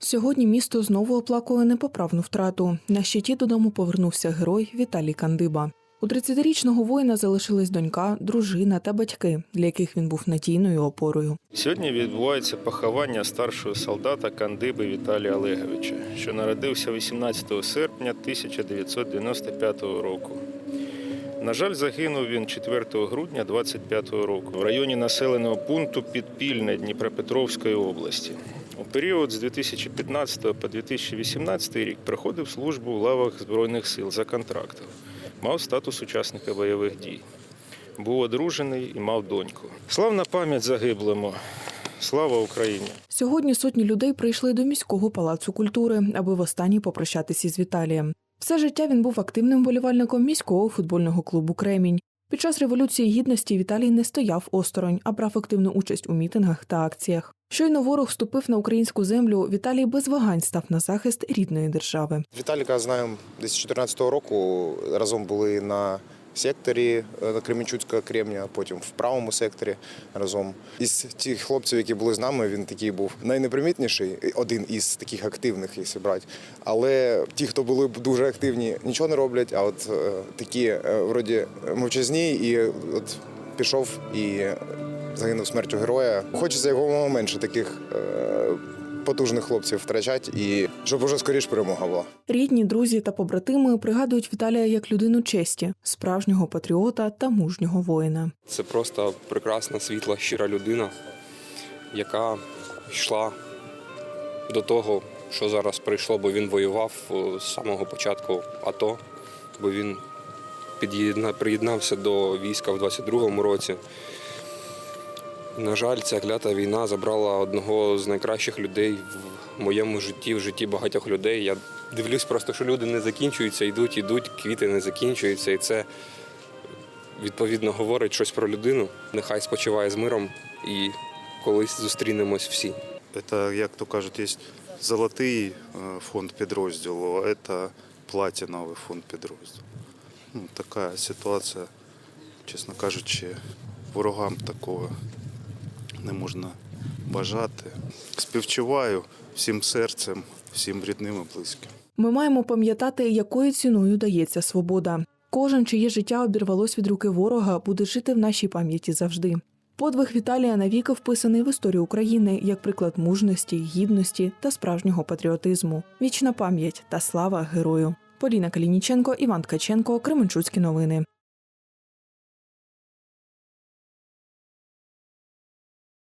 Сьогодні місто знову оплакує непоправну втрату. На щиті додому повернувся герой Віталій Кандиба. У 30-річного воїна залишились донька, дружина та батьки, для яких він був надійною опорою. Сьогодні відбувається поховання старшого солдата Кандиби Віталія Олеговича, що народився 18 серпня 1995 року. На жаль, загинув він 4 грудня 25 року в районі населеного пункту Підпільне Дніпропетровської області. У період з 2015 по 2018 рік проходив службу в лавах Збройних сил за контрактом. Мав статус учасника бойових дій. Був одружений і мав доньку. Славна пам'ять загиблому. Слава Україні! Сьогодні сотні людей прийшли до міського палацу культури, аби востаннє попрощатися із Віталієм. Все життя він був активним болівальником міського футбольного клубу Кремінь. Під час революції гідності Віталій не стояв осторонь, а брав активну участь у мітингах та акціях. Щойно ворог вступив на українську землю. Віталій без вагань став на захист рідної держави. Віталіка знаємо десь з 2014 року. Разом були на секторі е, Кременчуцького кремня, потім в правому секторі разом. Із тих хлопців, які були з нами, він такий був найнепримітніший, один із таких активних, якщо брати. Але ті, хто були дуже активні, нічого не роблять. А от е, такі е, вроді мовчазні, і от пішов і загинув смертю героя. Хочеться його менше таких. е, Потужних хлопців втрачати і щоб уже скоріш перемога була. Рідні, друзі та побратими пригадують Віталія як людину честі, справжнього патріота та мужнього воїна. Це просто прекрасна, світла, щира людина, яка йшла до того, що зараз прийшло, бо він воював е, з самого початку АТО, бо він під'єдна- приєднався до війська в 22-му році. На жаль, ця клята війна забрала одного з найкращих людей в моєму житті, в житті багатьох людей. Я дивлюсь просто, що люди не закінчуються, йдуть, йдуть, квіти не закінчуються. І це відповідно говорить щось про людину. Нехай спочиває з миром і колись зустрінемось всі. Это, як то кажуть, є золотий е, фонд підрозділу, а це платиновий фонд підрозділу. Ну, така ситуація, чесно кажучи, ворогам такого не можна бажати. Співчуваю всім серцем, всім рідним і близьким. Ми маємо пам'ятати, якою ціною дається свобода. Кожен, чиє життя обірвалось від руки ворога, буде жити в нашій пам'яті завжди. Подвиг Віталія навіки вписаний в історію України як приклад мужності, гідності та справжнього патріотизму. Вічна пам'ять та слава герою. Поліна Калініченко, Іван Ткаченко, Кременчуцькі новини.